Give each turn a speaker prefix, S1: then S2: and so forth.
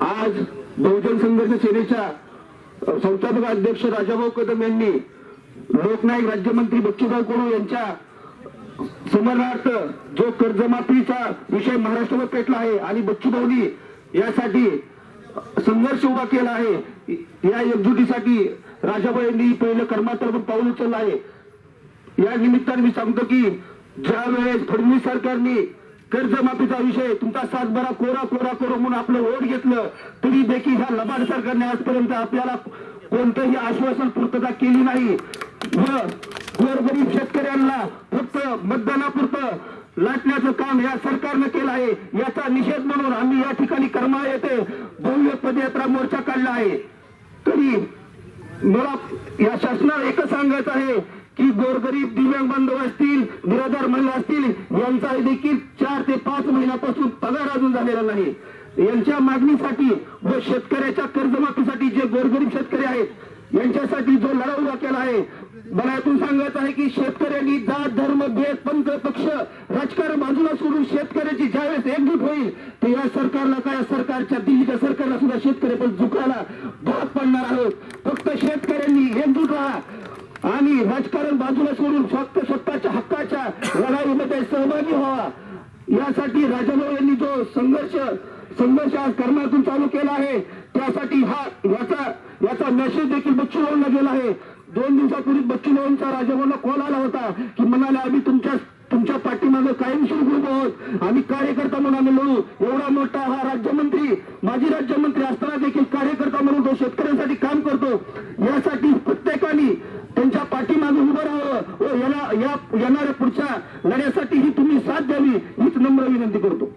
S1: आज बहुजन संघर्ष सेनेच्या संस्थापक अध्यक्ष राजाभाऊ कदम यांनी लोकनायक राज्यमंत्री बच्चूभाऊ कडू यांच्या समरणार्थ जो कर्जमाफीचा विषय महाराष्ट्रावर पेटला आहे आणि बच्चूभाऊनी यासाठी संघर्ष उभा केला आहे या एकजुटीसाठी राजाभाऊ यांनी पहिलं कर्मातर्फक पाऊल उचललं आहे. या निमित्ताने मी सांगतो की ज्या वेळेस फडणवीस सरकारने कर्जमाफीचा विषय तुमचा सातबारा कोरा कोरा कोरा म्हणून आपलं वोट घेतलं तरी देखील ह्या लबाड सरकारने आजपर्यंत आपल्याला कोणतंही आश्वासन पूर्तता केली नाही. व गोरगरीब शेतकऱ्यांना फक्त मतदानापुरतं लाटण्याचं काम या सरकारनं केलं आहे. याचा निषेध म्हणून आम्ही या ठिकाणी कर्मा येथे भव्य पदयात्रा मोर्चा काढला आहे. तरी मला या शासनाला एकच सांगायचं आहे की गोरगरीब दिव्यांग बांधव असतील बिरादार महिला असतील यांचा देखील चार ते पाच महिन्यापासून पगार अजून झालेला नाही. यांच्या मागणीसाठी व शेतकऱ्याच्या कर्जमाफीसाठी जे गोरगरीब शेतकरी आहेत यांच्यासाठी जो लढा उभा केला आहे मला यातून सांगायचं आहे की शेतकऱ्यांनी जात धर्म भेद पंथ पक्ष राजकारण बाजूला सोडून शेतकऱ्याची ज्यावेळेस एकजूट होईल तर या सरकारला काय सरकारच्या दिल्लीच्या सरकारला सुद्धा शेतकरी पण झुकायला भाग पडणार आहोत. शेतकऱ्यांनी एकजूट राहा आणि राजकारण बाजूला सोडून फक्त स्वतःच्या हक्काच्या लढाईमध्ये सहभागी व्हावा. यासाठी राजाभाऊ यांनी जो संघर्ष संघर्ष आज कर्मातून चालू केला आहे त्यासाठी हा याचा याचा मेसेज देखील बच्चू भाऊंना गेला आहे. दोन दिवसापूर्वी बच्चू भाऊंचा राजाभाऊंना कॉल आला होता की म्हणाले आम्ही तुमच्या तुमच्या आम्ही कायमस्वरूपी उभं आहोत. आम्ही कार्यकर्ता म्हणून आम्ही लढू एवढा मोठा हा राज्यमंत्री माजी राज्यमंत्री असताना देखील कार्यकर्ता म्हणून तो शेतकऱ्यांसाठी काम करतो. यासाठी प्रत्येकाने त्यांच्या पाठीमागून उभं राहावं व याला या येणाऱ्या पुढच्या लढ्यासाठीही तुम्ही साथ द्यावी हीच नम्र विनंती करतो.